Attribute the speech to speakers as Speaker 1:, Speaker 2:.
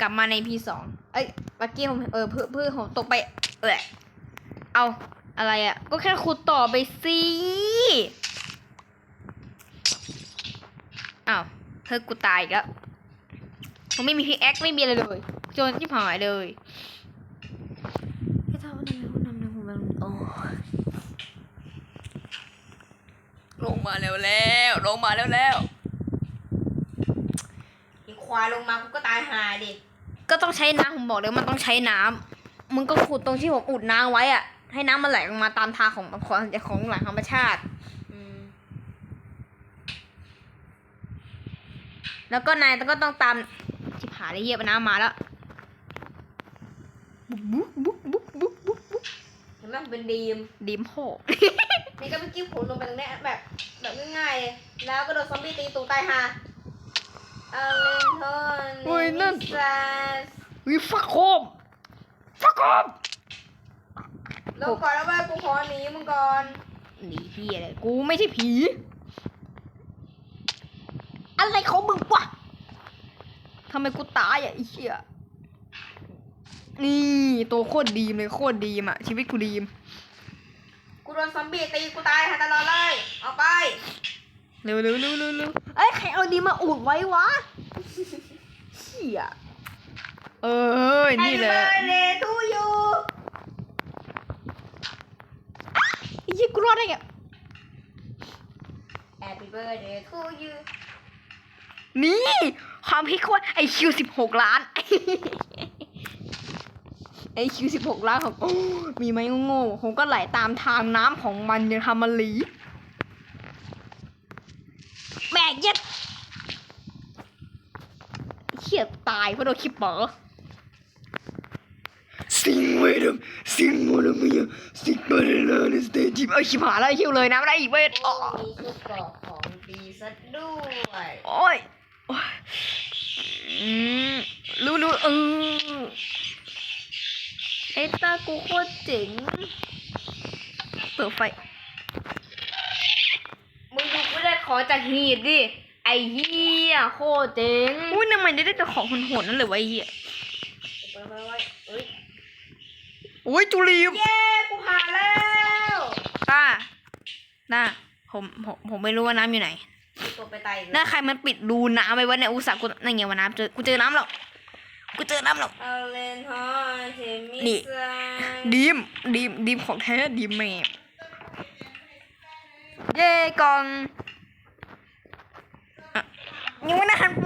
Speaker 1: กลับมาในพีสองเอ้ยเมื่อกี้ผมเออเพื่อเพื่อผมตกไปเออเอาอะไรอะ่ะ ก็แค่ขุดต่อไปสิอ้าวเธอกูตายแล้วผมไม่มีพิกแอคไม่มีอะไรเลยโจนที่หายเลยให้ทำอะไรคุณนำนะผมแบบโอ้ลงมาแล้วแล้วลงมาแล้วแล้ว ควายลงมากูก็ตายหายดิก็ต้องใช้น้ำผมบอกเลยมันต้องใช้น้ำมึงก็ขุดตรงที่ผมอุดน้ำไว้อะให้น้ำมันไหลลงมาตามทางของของของหลังธรรมชาติ
Speaker 2: อืม
Speaker 1: แล้วก็นายก็ต้องตามชิบหายเลยเยียบน้ำมาแล้วบุ๊บบุ๊บบุ๊บบุ๊บบุ๊บบุ๊บ
Speaker 2: เห็นไหมมันเป็นดีม
Speaker 1: ดิมโห
Speaker 2: นี่ก็เมื่อกี้ผมลงไปตรงเนี้ยแบบแบบง่ายๆเลยแล้วก็โดนซอมบี้ตีตูตายฮา เอาเลนทอน
Speaker 1: โอ้ยนั่น
Speaker 2: ซัส
Speaker 1: วิฟักโคมฟักโคม
Speaker 2: ลงก่อนแล้วเว้ยกูขอหนีมึงก่อน
Speaker 1: หนีพี่อะไรกูไม่ใช่ผี อะไรของมึงวะทำไมกูตายอะไอ้เหี้ยนี่ตัวโคตรดีมเลยโคตรดีมอะชีวิตกูดีม
Speaker 2: กูโดนซอมบี้ตีกูตายฮาตลอดเลยเอาไป
Speaker 1: เร็วเร็วเร็วเร็วเร็วเอ้ยใครเอาดีมาอุดไว้วะเหี้ยเออนี่เลย
Speaker 2: เลทูยู
Speaker 1: ไอ้เหี้ยกูรอดได้ไง
Speaker 2: แฮปปี้เบิร์ดเดย์ทูยู
Speaker 1: นี่ความพิกว่าไอคิวสิบหกล้านไอคิวสิบหกล้านของโอ้มีไหมโง่ๆผมก็ไหลตามทางน้ำของมันยังทำมันหลีแบ กเย็ดเขียดตายเพราะโดนคิปเปอร์สิงเวดมสิงโมลมีสิงเบลเลอร์สเตจิมเอาชิบหายแล้วคิวเลยนะไม่ได้อีกเวทอ๋อ
Speaker 2: มีชุดเกราะของดีซะด้วย
Speaker 1: โอ้ยโอ้ยรู้รู้เออไอ้ตากูโคตรเจ๋งเปิดไฟ
Speaker 2: ขอจากฮีดดิ ไอ้เหี้ยโคตรเจ๋ง
Speaker 1: อุ้ยทำไมได้แต่ของโหดๆนั่นเลยวะไอ้เหี้ย
Speaker 2: ไปไปไปเอ้ย
Speaker 1: โอ้ยจูลีม
Speaker 2: เย้กูผ่านแล้ว
Speaker 1: ตาตาผมผมผมไม่รู้ว่าน้ำอยู่ไหน
Speaker 2: กูตัวไปตายอีก
Speaker 1: ห
Speaker 2: แล้
Speaker 1: น้าวใครมันปิดรูน้ำไปวะเนี่ยอุตส่าห์กูนั่นไงวะน้ำเจอกูเจอน้ำแล้วกูเจอน้ำแล้ว
Speaker 2: เอาเลนฮอยเทมิ
Speaker 1: นี่
Speaker 2: ซาย
Speaker 1: ดีมดีมดีมของแท้ดีมแม่เย่กล่องอะ ยังไม่ได้หันเปิดกล่องเลย